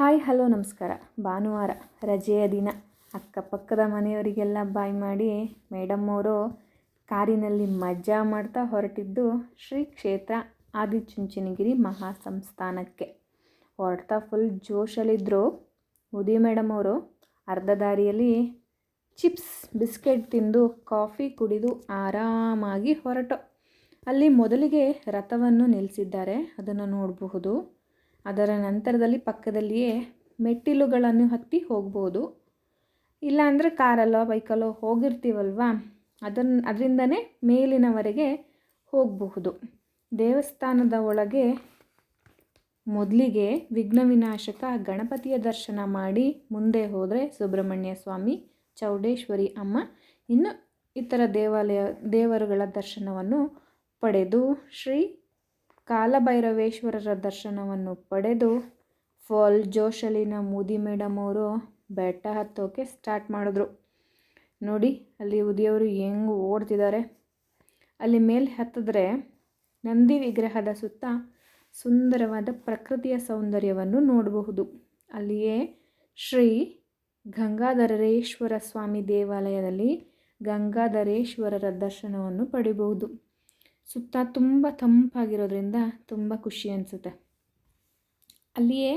Hi, hello, ನಮಸ್ಕಾರ. ಭಾನುವಾರ, ರಜೆಯ ದಿನ. ಅಕ್ಕಪಕ್ಕದ ಮನೆಯವರಿಗೆಲ್ಲ ಬಾಯ್ ಮಾಡಿ ಮೇಡಮ್ ಅವರು ಕಾರಿನಲ್ಲಿ ಮಜಾ ಮಾಡ್ತಾ ಹೊರಟಿದ್ದು ಶ್ರೀ ಕ್ಷೇತ್ರ ಆದಿಚುಂಚನಗಿರಿ ಮಹಾಸಂಸ್ಥಾನಕ್ಕೆ. ಹೊರಡ್ತಾ ಫುಲ್ ಜೋಶಲ್ಲಿದ್ದರು ಉದಿ ಮೇಡಮ್ ಅವರು. ಅರ್ಧ ದಾರಿಯಲ್ಲಿ ಚಿಪ್ಸ್, ಬಿಸ್ಕೆಟ್ ತಿಂದು ಕಾಫಿ ಕುಡಿದು ಆರಾಮಾಗಿ ಹೊರಟು. ಅಲ್ಲಿ ಮೊದಲಿಗೆ ರಥವನ್ನು ನಿಲ್ಲಿಸಿದ್ದಾರೆ ಅದನ್ನು ನೋಡಬಹುದು. ಅದರ ನಂತರದಲ್ಲಿ ಪಕ್ಕದಲ್ಲಿಯೇ ಮೆಟ್ಟಿಲುಗಳನ್ನು ಹತ್ತಿ ಹೋಗ್ಬೋದು. ಇಲ್ಲಾಂದರೆ ಕಾರಲ್ಲೋ ಬೈಕಲ್ಲೋ ಹೋಗಿರ್ತೀವಲ್ವ? ಅದನ್ನು ಅದರಿಂದನೇ ಮೇಲಿನವರೆಗೆ ಹೋಗಬಹುದು. ದೇವಸ್ಥಾನದ ಒಳಗೆ ಮೊದಲಿಗೆ ವಿಘ್ನ ವಿನಾಶಕ ಗಣಪತಿಯ ದರ್ಶನ ಮಾಡಿ ಮುಂದೆ ಹೋದರೆ ಸುಬ್ರಹ್ಮಣ್ಯ ಸ್ವಾಮಿ, ಚೌಡೇಶ್ವರಿ ಅಮ್ಮ, ಇನ್ನು ಇತರ ದೇವಾಲಯ, ದೇವರುಗಳ ದರ್ಶನವನ್ನು ಪಡೆದು ಶ್ರೀ ಕಾಲಭೈರವೇಶ್ವರರ ದರ್ಶನವನ್ನು ಪಡೆದು ಫಾಲ್ ಜೋಶಲಿನ ಮೋದಿ ಮೇಡಮ್ ಅವರು ಬೆಟ್ಟ ಹತ್ತೋಕೆ ಸ್ಟಾರ್ಟ್ ಮಾಡಿದ್ರು. ನೋಡಿ, ಅಲ್ಲಿ ಉದಿಯವರು ಹೆಂಗೆ ಓಡ್ತಿದ್ದಾರೆ. ಅಲ್ಲಿ ಮೇಲೆ ಹತ್ತಿದ್ರೆ ನಂದಿ ವಿಗ್ರಹದ ಸುತ್ತ ಸುಂದರವಾದ ಪ್ರಕೃತಿಯ ಸೌಂದರ್ಯವನ್ನು ನೋಡಬಹುದು. ಅಲ್ಲಿಯೇ ಶ್ರೀ ಗಂಗಾಧರೇಶ್ವರ ಸ್ವಾಮಿ ದೇವಾಲಯದಲ್ಲಿ ಗಂಗಾಧರೇಶ್ವರರ ದರ್ಶನವನ್ನು ಪಡಿಬಹುದು. ಸುತ್ತ ತುಂಬ ತಂಪಾಗಿರೋದ್ರಿಂದ ತುಂಬ ಖುಷಿ ಅನಿಸುತ್ತೆ. ಅಲ್ಲಿಯೇ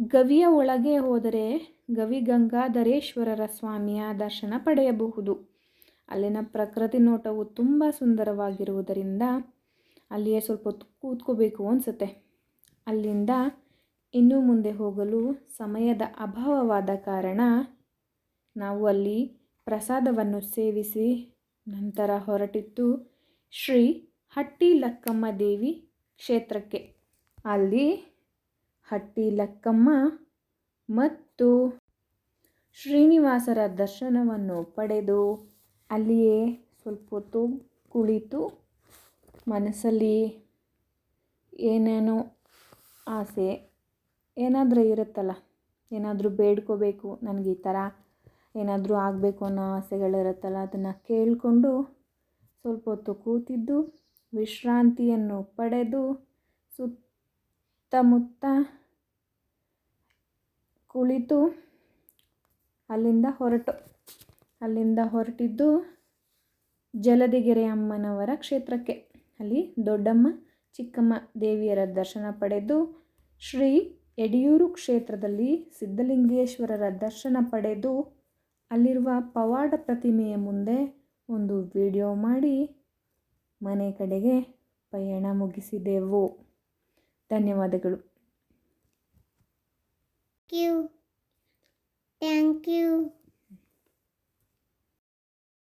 ಗವಿಯ ಒಳಗೆ ಹೋದರೆ ಗವಿ ಗಂಗಾಧರೇಶ್ವರರ ಸ್ವಾಮಿಯ ದರ್ಶನ ಪಡೆಯಬಹುದು. ಅಲ್ಲಿನ ಪ್ರಕೃತಿ ನೋಟವು ತುಂಬ ಸುಂದರವಾಗಿರುವುದರಿಂದ ಅಲ್ಲಿಯೇ ಸ್ವಲ್ಪ ಕೂತ್ಕೋಬೇಕು ಅನಿಸುತ್ತೆ. ಅಲ್ಲಿಂದ ಇನ್ನೂ ಮುಂದೆ ಹೋಗಲು ಸಮಯದ ಅಭಾವವಾದ ಕಾರಣ ನಾವು ಅಲ್ಲಿ ಪ್ರಸಾದವನ್ನು ಸೇವಿಸಿ ನಂತರ ಹೊರಟಿತ್ತು ಶ್ರೀ ಹಟ್ಟಿ ಲಕ್ಕಮ್ಮ ದೇವಿ ಕ್ಷೇತ್ರಕ್ಕೆ. ಅಲ್ಲಿ ಹಟ್ಟಿ ಲಕ್ಕಮ್ಮ ಮತ್ತು ಶ್ರೀನಿವಾಸರ ದರ್ಶನವನ್ನು ಪಡೆದು ಅಲ್ಲಿಯೇ ಸ್ವಲ್ಪ ಹೊತ್ತು ಕುಳಿತು ಮನಸ್ಸಲ್ಲಿ ಏನೇನೋ ಆಸೆ ಏನಾದರೂ ಇರುತ್ತಲ್ಲ, ಏನಾದರೂ ಬೇಡ್ಕೋಬೇಕು, ನನಗೆ ಈ ಥರ ಏನಾದರೂ ಆಗಬೇಕು ಅನ್ನೋ ಆಸೆಗಳಿರುತ್ತಲ್ಲ, ಅದನ್ನು ಕೇಳಿಕೊಂಡು ಸ್ವಲ್ಪ ಹೊತ್ತು ಕೂತಿದ್ದು, ವಿಶ್ರಾಂತಿಯನ್ನು ಪಡೆದು ಸುತ್ತಮುತ್ತ ಕುಳಿತು ಅಲ್ಲಿಂದ ಹೊರಟು. ಅಲ್ಲಿಂದ ಹೊರಟಿದ್ದು ಜಲದಿಗೆರೆ ಅಮ್ಮನವರ ಕ್ಷೇತ್ರಕ್ಕೆ. ಅಲ್ಲಿ ದೊಡ್ಡಮ್ಮ, ಚಿಕ್ಕಮ್ಮ ದೇವಿಯರ ದರ್ಶನ ಪಡೆದು ಶ್ರೀ ಯಡಿಯೂರು ಕ್ಷೇತ್ರದಲ್ಲಿ ಸಿದ್ಧಲಿಂಗೇಶ್ವರರ ದರ್ಶನ ಪಡೆದು ಅಲ್ಲಿರುವ ಪವಾಡ ಪ್ರತಿಮೆಯ ಮುಂದೆ ಒಂದು ವಿಡಿಯೋ ಮಾಡಿ ಮನೆ ಕಡೆಗೆ ಪಯಣ ಮುಗಿಸಿದೆವು. ಧನ್ಯವಾದಗಳು. Thank you.